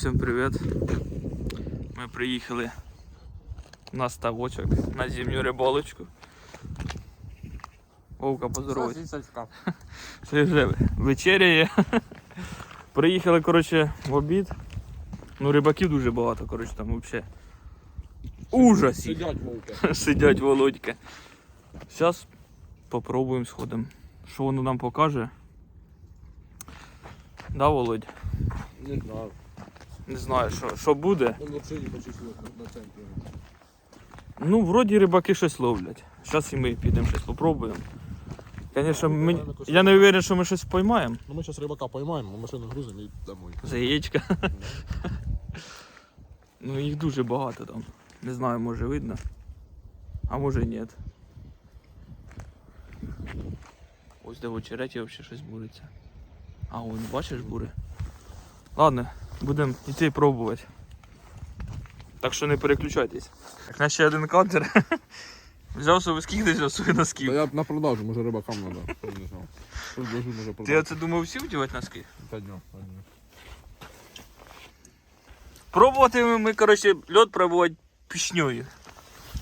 Ребята, всім привіт. Ми приїхали на ставочок на зимню рибалочку. Вовка, поздоровайся. Сосисочка. Це вже вечеряє. Приїхали, коротше, в обід. Ну, рибаків дуже багато, коротше, там взагалі. Ужас! їх. Сидять вовки. Сидять Володька. Зараз попробуємо сходимо. Що воно нам покаже? Да, Володь? Не знаю. Не знаю, що, що буде. Он вообще не почувствовал на центре. Ну, вроді рибаки щось ловлять. Зараз і ми підемо щось попробуємо. Звісно, ми... я не уверен, що ми щось поймаємо. Ну мы сейчас рыбака поймаем, мы машину грузим и домой. За яєчка. Ну їх дуже багато там. Не знаю, може видно. А може ні. Ось де в очереті взагалі щось буриться. А вон, бачиш бури? Ладно, будемо йти пробувати. Так що не переключайтесь. Так на ще один кадр. Взяв собі скільки взяв собі носків. Да я на продажу, може рыбакам надо. Не знаю. Предложу, може Ти продати. оце думав всі вдівати носки? Пойдем, пойдем. Пробувати ми, ми, коротше, льот пробувати пішньою.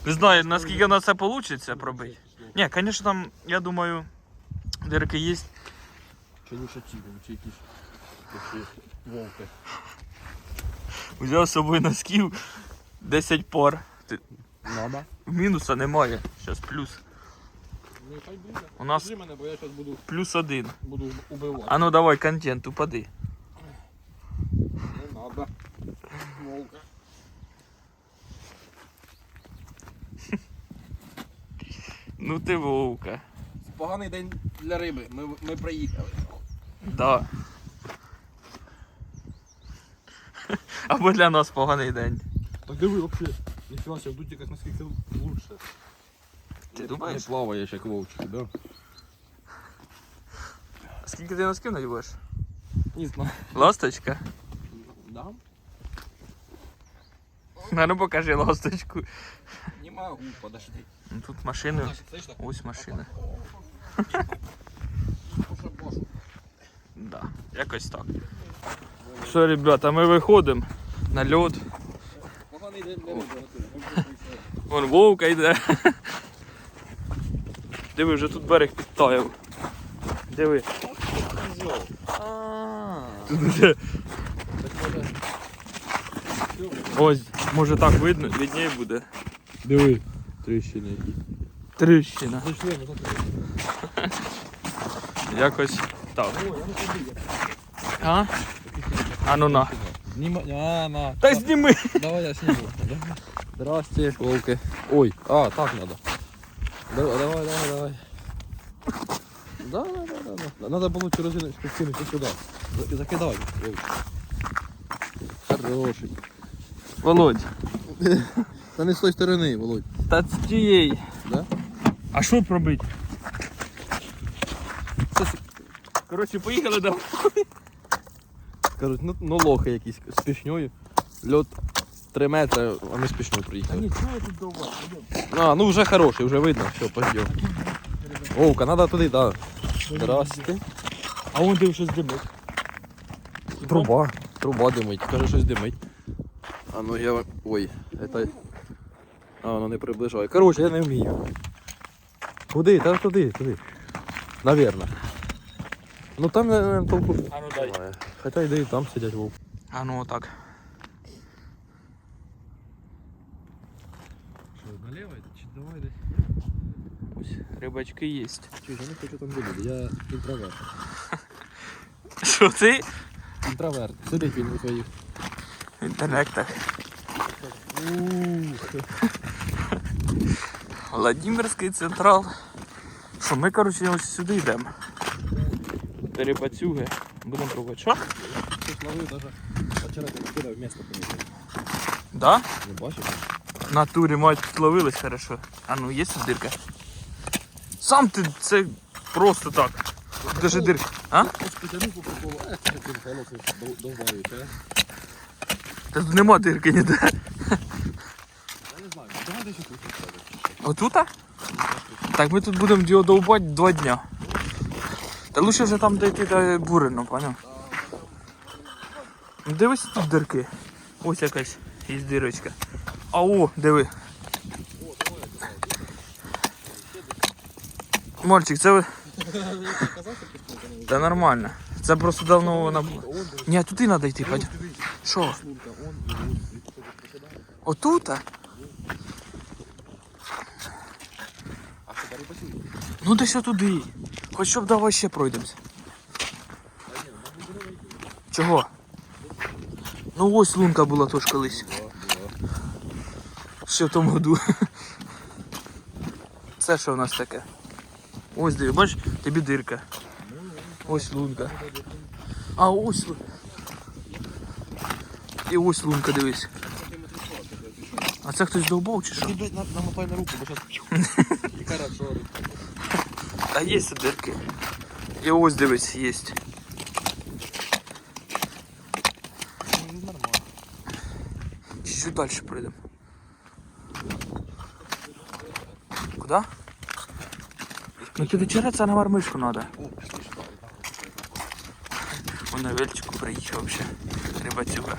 Не знаю, наскільки на це вийде пробити. Ні, звісно, там, я думаю, дирки є. Чи не шатіли, чи якісь такі вовки. Взяв з собою носків 10 пар. Ти- Надо. Мінуса немає. Зараз плюс. Ну хай буде. У нас мене, бо я зараз буду, плюс один. буду убивати. А ну давай контент, упади. Не надо. Вовка. Ну ти вовка. Поганий день для риби. Ми, ми приїхали. Да. Або для нас поганий день. Так диви вообще. Ніфіга себе, тут якось наскільки лучше. Ти Не думаєш? плаваєш, як вовчик, да? Скільки ти носків надіваєш? Не знаю. Ласточка? Да? А ну покажи ласточку. Не могу, подожди. Ну, Тут машини. Ось боже. Да, якось так. Що, ребята, ми виходимо на риби. Вон вовка йде. Диви, вже тут берег підтаяв. Диви. Ось, може так видно, відніє буде. Диви. Які. Тріщина. Ну так. Якось так. А? А ну на. Зніма... А, на. Та зніми! Давай я сниму. Здрасте, волки. Ой, а, так надо. Давай, давай, давай, давай. Да, да, да, да, да. Надо было цю резиночку скинути сюди. За- Закидай. Хороший. Володь. Та не з тої сторони, Володь. Та з тієї. Да? А що пробити? Коротше, поїхали до. Кажуть, ну, ну лохи якісь з пішньою. Льот 3 метри, а ми з пішньою приїхали. я тут? А, ну вже хороший, вже видно. Все, пойдем. Вовка, надо туди, да. Здрасте. А вон де щось димить. Труба. Труба димить. Каже, щось димить. А ну я. Ой, это. А, воно не приближає. Коротше, я не вмію. Куди? Та туди, туди. Навірно. Ну там не толку. А ну дай. немає. Хоча йди, там сидять вовк. А ну отак. Що, наліво чи давай десь? Ось рибачки є. Чуєш, я не хочу там бути, я інтроверт. Що ти? Інтроверт. Сидить він у своїх. Ух. Владимирський централ. Що ми, коротше, ось сюди йдемо. Перепацюги. Будемо пробувати. Що? Щось ловив даже. А вчора ти кидав місто. Да? Не бачиш? В натурі мать підловились хорошо. А ну, є тут дирка? Сам ти це просто так. Даже дирка. А? Та тут нема дирки ніде. Я не знаю, давай десь тут. Отута? Так ми тут будемо його довбати два дня. Та лучше вже там дойти до бурину, поняв? Ну, Дивись тут дирки. Ось якась є дирочка. А о, диви. Мальчик, це ви. Та нормально. Це просто давно вона була. Ні, туди треба йти, пойдем. Що? Отут? Ну десь туди. Хоч щоб давай ще пройдемося. Чого? Ну ось лунка була теж колись. Ще в тому году. Це що в нас таке? Ось диви, бачиш, тобі дирка. Ось лунка. А ось лунка. І ось лунка, дивись. А це хтось довбав чи що? Намотай на руку, бо зараз... І хорошо. Та є дирки. І ось дивись, є. Чуть-чуть далі пройдемо. Куда? Ну під очереться на мармишку треба. Он на вельчику приїхав вообще. Рибацюга.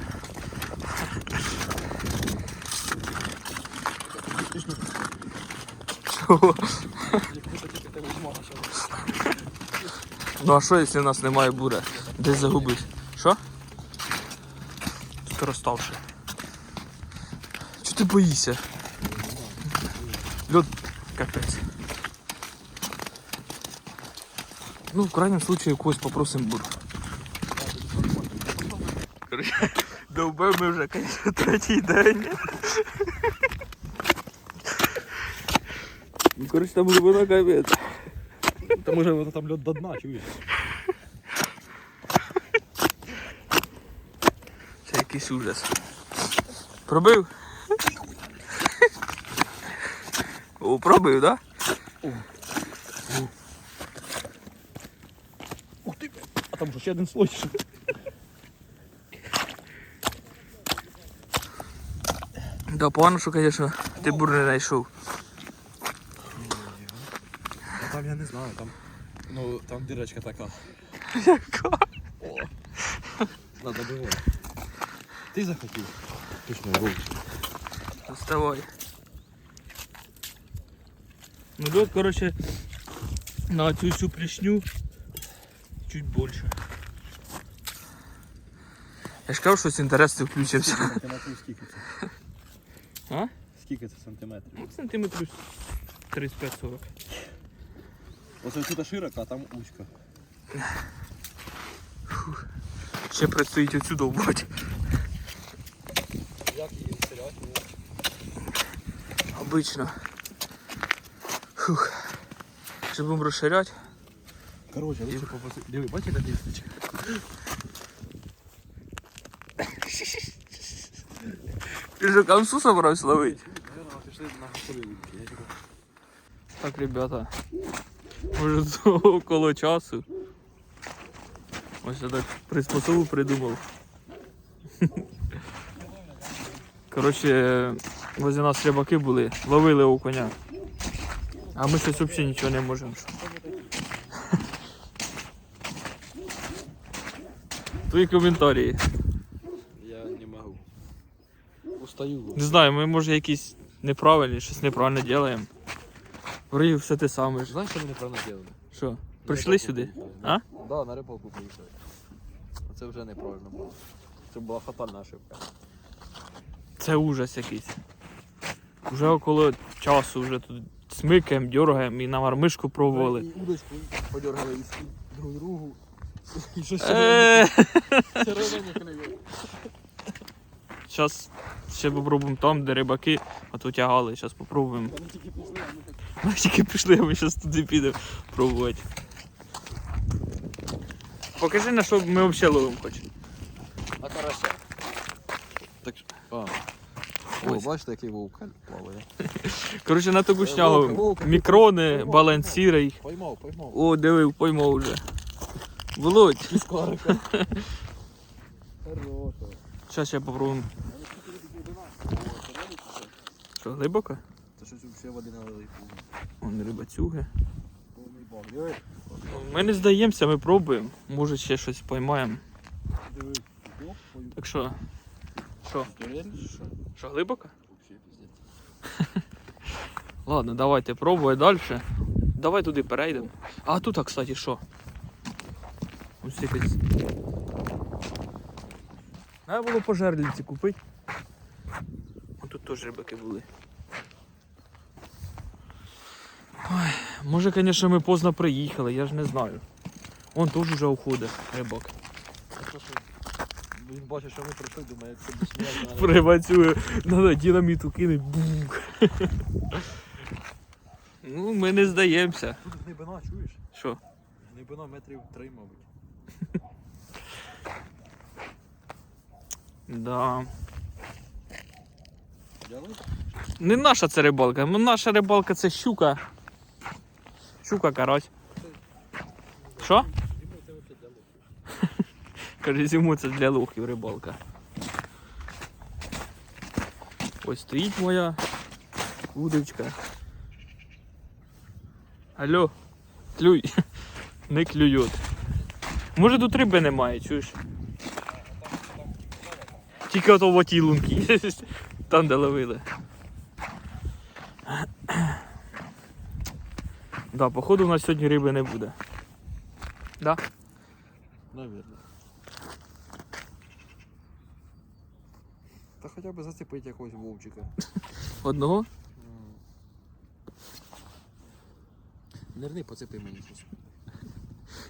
Чого? Ну а що, якщо у нас немає буря? Десь загубись. Що? Тут розставши. Чого ти боїшся? Льот капець. Ну, в крайнем случае, когось попросимо бур. Довбив ми вже, конечно, третій день. Ну, короче, там глибина капець. Та може воно там льот до дна, чуєш? Це якийсь ужас. Пробив? О, пробив, да? Ух ти. А там що, ще один слой? Да, погано, що, конечно, ти бур не знайшов. там я не знаю, там... Ну, там дирочка така. Яка? О. Надо було. Ти захотів? Точно, руку. Доставай. Ну лед, короче, на цю всю плешню чуть больше. Я ж кажу, що з інтересу включився. Сантиметрів скільки це? А? Скільки це сантиметрів? Ну, Сантиметрів 35-40. Оце тут широка, а там узька. Ще предстоїть оцю довбати. Як її стріляти? Обично. Фух. Ще будемо розширяти. Короче, лучше попроси. Диви, бачиш, яка дісточка? Ти ж камсу собрався ловити. Наверное, пішли на гасові лунки. Я типу... Так, ребята, може около часу. Ось я так приспособу придумав. Коротше, возле нас рибаки були, ловили окуня. А ми щось взагалі нічого не можемо. Твої коментарі. Я не можу. Устаю. Не знаю, ми може якісь неправильні, щось неправильно робимо. Вроді все те саме ж. Знаєш, що ми неправильно робили? Що, прийшли сюди? А? Да, на рибалку приїхали. Це вже неправильно було. Це була фатальна ошибка. Це ужас якийсь. Уже около часу вже тут смикаємо, дергаємо і на мармишку пробували. І удочку подергали і друг другу. І що Е, червоні клею. Зараз ще попробуємо там, де рибаки, от витягали, зараз попробуємо. Вони тільки пішли, а ми. Ми тільки пішли, а ми зараз туди підемо пробувати. Покажи на що ми взагалі ловимо хоч. А карася. Так, а. О, бачите, який вовк плаває. Коротше, на таку шнягу. Мікрони, вовка. балансірий. Поймав, поймав. О, диви, поймав вже. Володь. Хороша. Зараз я попробую. Що, глибоко? Це щось взагалі води налили. Вон рибацюги. Ми не здаємося, ми пробуємо. Може ще щось поймаємо. Так що? Що? Що глибоко? Ладно, давайте пробуй далі. Давай туди перейдемо. А тут, а, кстати, що? Ось якась. Треба було пожерлівці купити. О, тут теж рибаки були. Ой, може, звісно, ми поздно приїхали, я ж не знаю. Вон теж вже уходить рибак. Він бачить, що ми прийшли, думає, це безсмертно. Працює, треба динаміту кинуть. Бук. Ну, ми не здаємося. Тут глибина, чуєш? Що? Глибина метрів три, мабуть. Да. Не наша це рибалка, ну наша рибалка це щука. Щука карась. Що? Каже, зиму це для лохів рибалка. Ось стоїть моя удочка. Алло, клюй. Не клюють. Може тут риби немає, чуєш? Тільки ото в отій лунки. Там, де ловили. Да, походу у нас сьогодні риби не буде. Да? Навірно. Та хоча б зацепити якогось вовчика. Одного? Нерни, поцепи мені щось.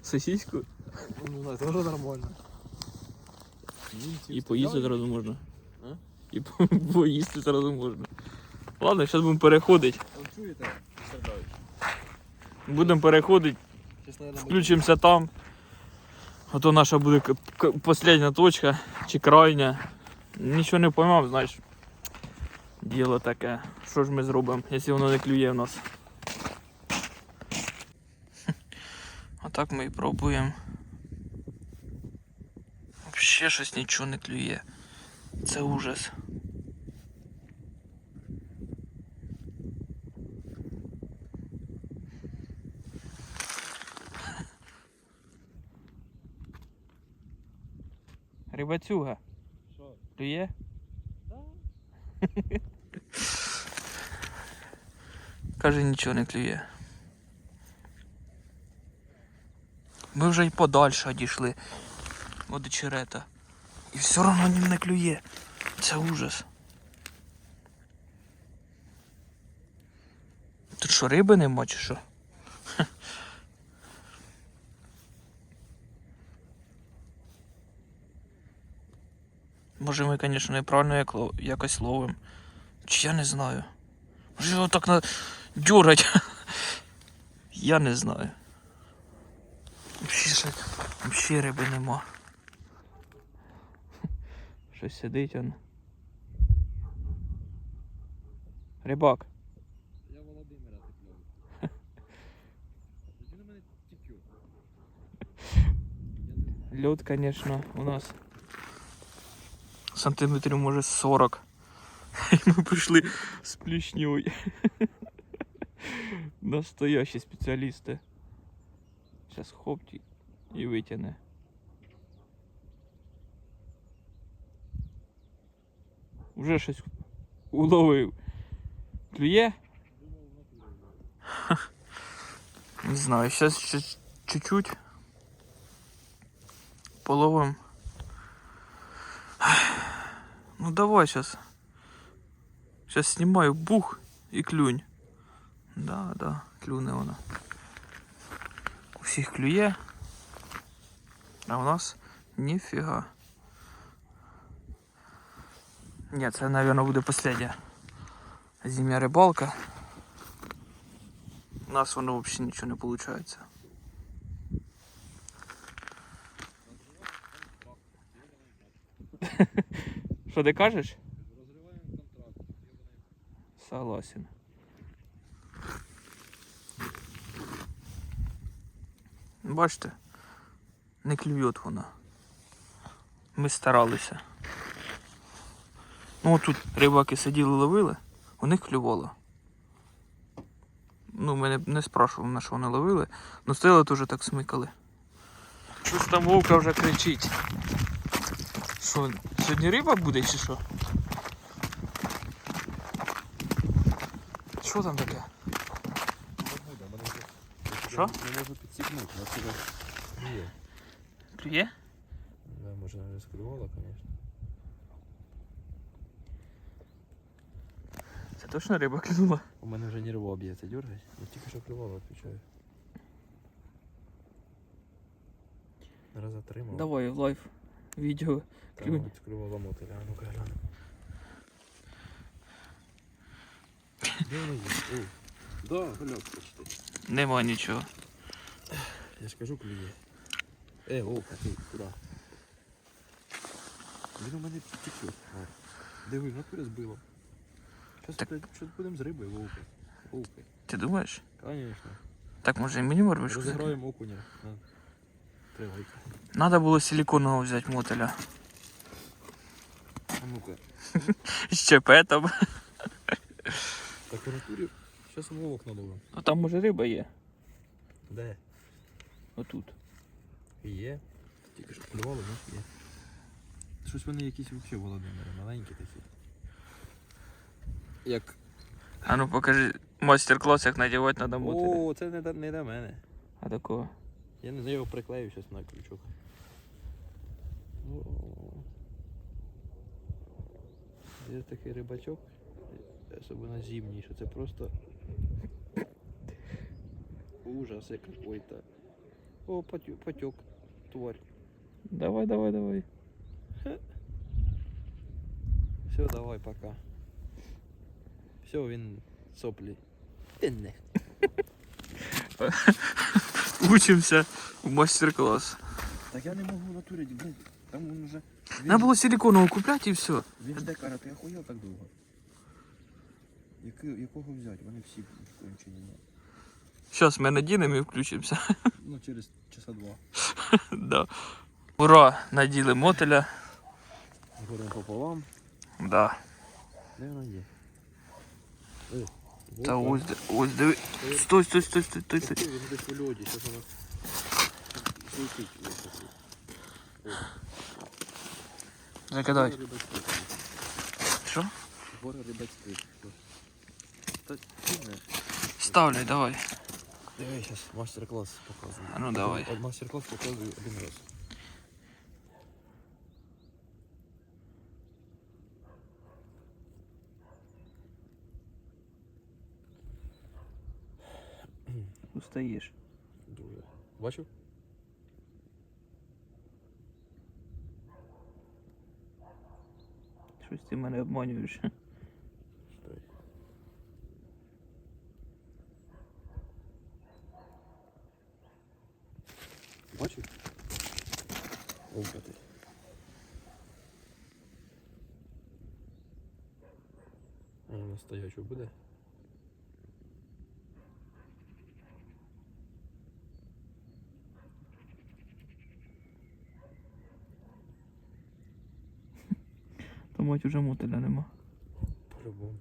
Сосиську? Ну, це вже нормально. І поїсти зразу можна. А? І по- поїсти зразу можна. Ладно, зараз будемо переходити. Чуєте? Будемо переходити, включимося там. А то наша буде остання точка чи крайня. Нічого не поймав, знаєш. Діло таке. Що ж ми зробимо, якщо воно не клює в нас. А так ми і пробуємо. Взагалі щось нічого не клює. Це ужас. Рибацюга. Що? Клює? Каже, нічого не клює. Ми вже й подальше одійшли від очерета. І все одно ним не клює. Це ужас. Тут що, риби нема чи що? Може ми, звісно, неправильно якось ловимо. Чи я не знаю. Може його так на... дюрать. Я не знаю. Взагалі риби нема. Щось сидить он. Рибак. Я Володимира теплю. Ти на мене тікю. Лед, конечно, у нас сантиметрів може 40. І ми прийшли з плішньою. Настоящі спеціалісти. Зараз хоп і- і витягне. Уже щось уловив. Клює? Не знаю, зараз ще чуть-чуть половим. Ну давай сейчас. Сейчас снимаю бух и клюнь. Да, да, клюне вона. У всіх клює. А у нас ніфіга. Ні, це, мабуть, буде последня зимня рибалка. У нас воно взагалі нічого не виходить. Що ти кажеш? Розриваємо контракт. Согласен. Бачите, не клює вона. Ми старалися. Ну тут рибаки сиділи ловили, у них клювало. Ну, мене не спрашували, на що вони ловили, але стояли теж так смикали. Щось там вовка вже кричить. Що, сьогодні риба буде чи що? Що там таке? Що? Не можу підсікнути, на себе. Ні. Клює? Да, може не скривало, звісно. Точно риба клюнула? У мене вже нерво б'ється, дергай. Я тільки що клювало, відповідаю. Раз отримав. Давай в лайв відео. клюнь. Там скривало мотиля, а ну-ка гляну. Де воно є? О, да, гляк почти. Нема нічого. Я ж кажу, клює. Е, о, ти, куди? Він у мене тече. Диви, натурі збило. Щас, Так. будемо з рибою вовки. Вовки. Ти думаєш? Конечно. Так може і мені морвишку закинути? Розіграємо окуня. На. Тривайка. Надо було силіконового взяти мотеля. А ну-ка. З чепетом. Так у натурі. Щас вовок наловимо. А там може риба є. Де? Отут. Є. Тільки що клювало, ну є. Щось вони якісь взагалі Володимири, маленькі такі. Як. А ну покажи майстер-клас, як надівати треба мотеля. О, це не до, не до мене. А такого. Я не знаю, його приклею зараз на крючок. О. Є такий рибачок, особливо зимній, що це просто ужас какой-то. О, потек, потек, тварь. Давай, давай, давай. Все, давай, пока. Все, він соплі. Він не. Учимося в майстер-клас. Так я не можу в натурі, блядь, там він уже... Треба було силіконового купляти і все. Він жде кара, ти охуєв так довго? Який, якого взяти? Вони всі кончені. Зараз ми надінемо і включимося. Ну, через часа два. да. Ура! Наділи мотеля. Горем пополам. Да. Де вона є? Е, Та вовка. ось, де- ось диви. Стой, стой, стой, стой, стой, стой. Він десь у льоді, щас вона... Світить. ось таку. Закидай. Гора рибацьких. Що? Гора рибацьких. Та чудне. Ставляй, давай. Давай зараз мастер-клас показую. А ну, давай. От Мастер-клас показую один раз. Устаєш. Дуже. Бачив? Щось ти мене обманюєш. Стой. Бачив? Вовка ти. А настоячу буде? Мать уже мотеля нема. По-любому.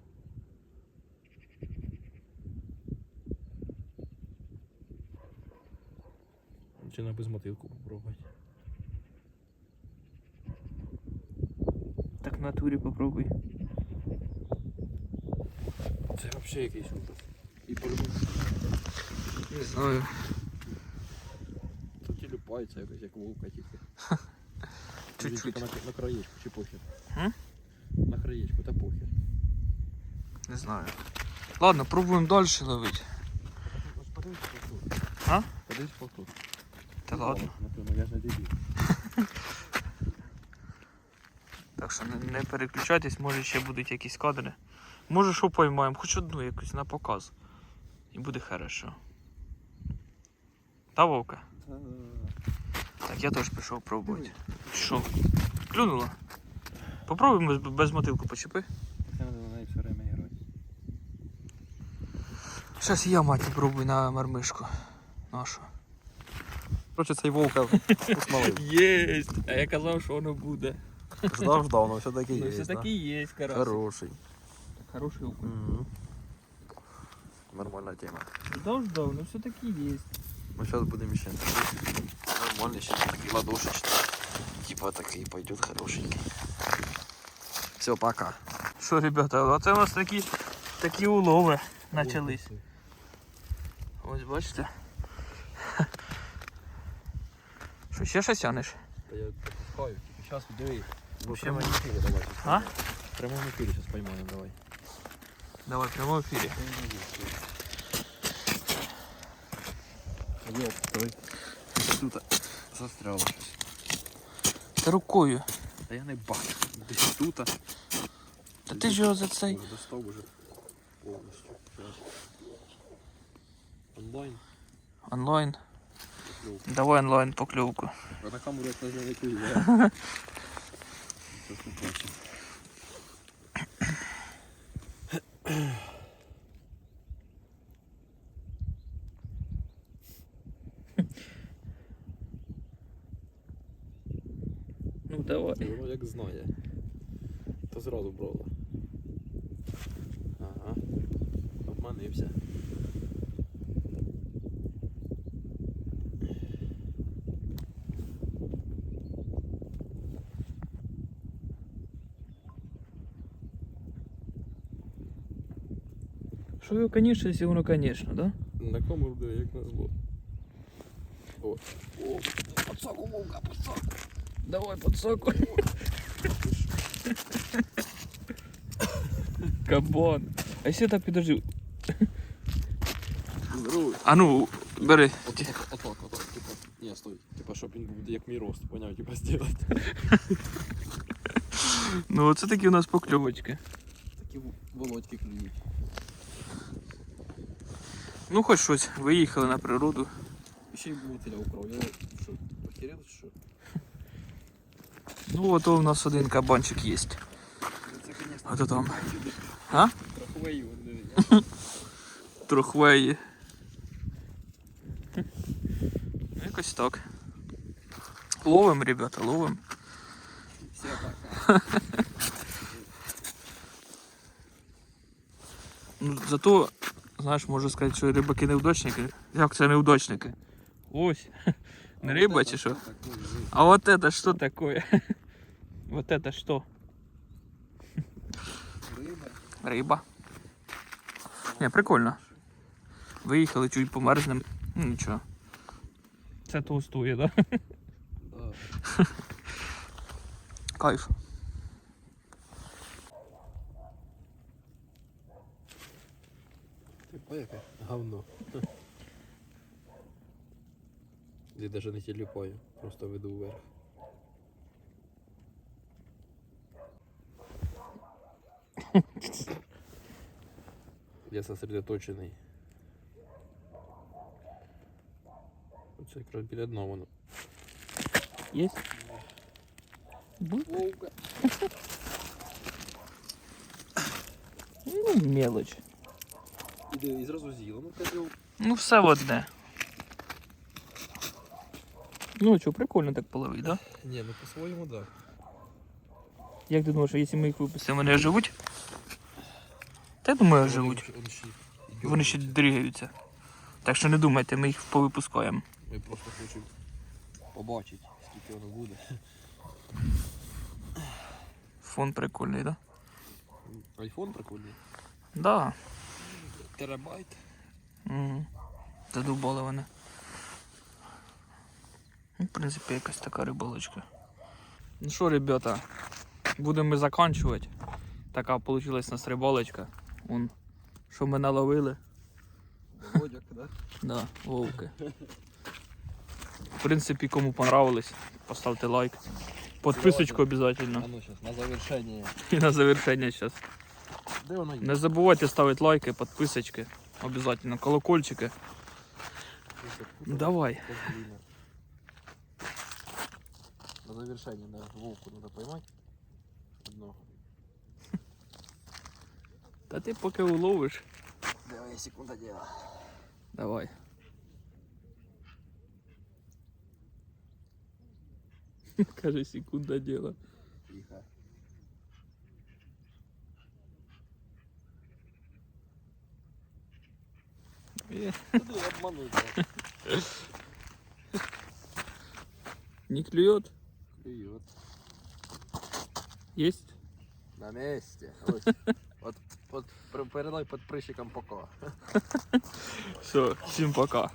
Чи на безмотилку попробувати? Так в натурі попробуй. Це взагалі якийсь ужас. І по-любому. Не знаю. Тут і люпається якось, як вовка тільки. Чуть-чуть. На, на краєчку чи похер? М? На краєчку та похер. Не знаю. Ладно, пробуємо далі ловити. Подивись повтор. А? Подивись повтор. Та ладно. Напевно, я ж не дебіл. Так що не, переключайтесь, може ще будуть якісь кадри. Може що поймаємо, хоч одну якусь на показ. І буде хорошо. Та вовка? Так, я теж пішов пробувати. Що? Клюнуло? Попробуємо без, мотилку почепи. На все время. Зараз я мать попробую на мармишку. Нашу. Короче, цей вовка посмалив. Єсть! А я казав, що воно буде. Ждав, ждав, але все-таки Ну, є. все таки є, карась. Хороший. Хороший окунь. Мгм. Нормальна тема. Ждав, ждав, ну все таки є. Ну сейчас будем еще. Нормальный сейчас такой ладошечный. Типа такой пойдет хорошенький. Все, пока. Що, ребята, оце у нас такі, такі улови почались. Ось бачите. Що, ще щось тянеш? Та я запускаю, тільки зараз диви. В Ще прямому мені. ефірі давай. А? В прямому ефірі зараз поймаємо, давай. Давай, в прямому ефірі. Йоп, той. Тут застряло щось. Та рукою. Та я не бачу. Десь тут. Та ти ж його за цей. Достав уже повністю. Онлайн. Онлайн. покльовка. Давай онлайн поклевку. А на камеру як не Що його, конечно, якщо воно, конечно, да? На камеру де як назло. О. О, подсаку вовка, подсаку. Давай подсоку. Кабан. А якщо так підожди. Здорово. А ну, бери. От, от, отак, отак, типа. Ні, стой. Типа, щоб він був як мій рост, поняв, типа зробити. Ну оце такі у нас покльовочки. Ну хоч щось, виїхали на природу. Ще й бутиля украв. Я що, похерел чи що? Ну ото у нас один кабанчик є. Це, конечно, А то там. А? троховий вони. Трохвеї. Ну, Якось так. Ловим, ребята, ловим. Все пока. Ну, зато, знаєш, можу сказати, що рибаки неудачники. Як це неудачники? Ось. Не риба чи що? А вот это что такое? Вот это что? Риба. Риба. Не, прикольно. Виїхали, чуть померзнем. Ну нічого. Це толстує, да? Да. Кайф. Типа яке? Говно. Я даже не тіліпаю, просто веду вверх. Я сосредоточений. Оце якраз біля дна воно. Есть? Вовка. Ну, мелочь. Іди і зразу з'їла. Ну козел. Ну, все в одне. Ну, що, прикольно так половить, да? Ні, ну по-своєму так. Як ти думаєш, якщо ми їх випустимо, вони живуть? Та я думаю, живуть. Вони ще, Вони ще дрігаються. Так що не думайте, ми їх повипускаємо. Ми просто хочемо побачити, скільки воно буде. Фон прикольний, да? Айфон прикольний. Да. Терабайт. Угу. Задовбали вони. Ну, в принципі, якась така рибалочка. Ну що, ребята, будемо закінчувати. Така вийшла у нас рибалочка. Вон, що ми наловили. Водяк, да? Да, вовки. В принципі, кому понравилось, поставте лайк. Подписочку обов'язково. А ну сейчас, на завершение. І на завершення зараз. Де воно є? Не забувайте ставити лайки, підписочки. Обов'язково. Колокольчики. Давай. На завершение, да, волку надо поймать. Одного. Та ти поки уловиш. Давай, секунда дела. Давай. Каже, секунда діла. Тихо. обмануть? да? Не клюет? Клюет. Есть? На місці. Ось. От, от пер- передай підписчикам пока. Все, всім пока.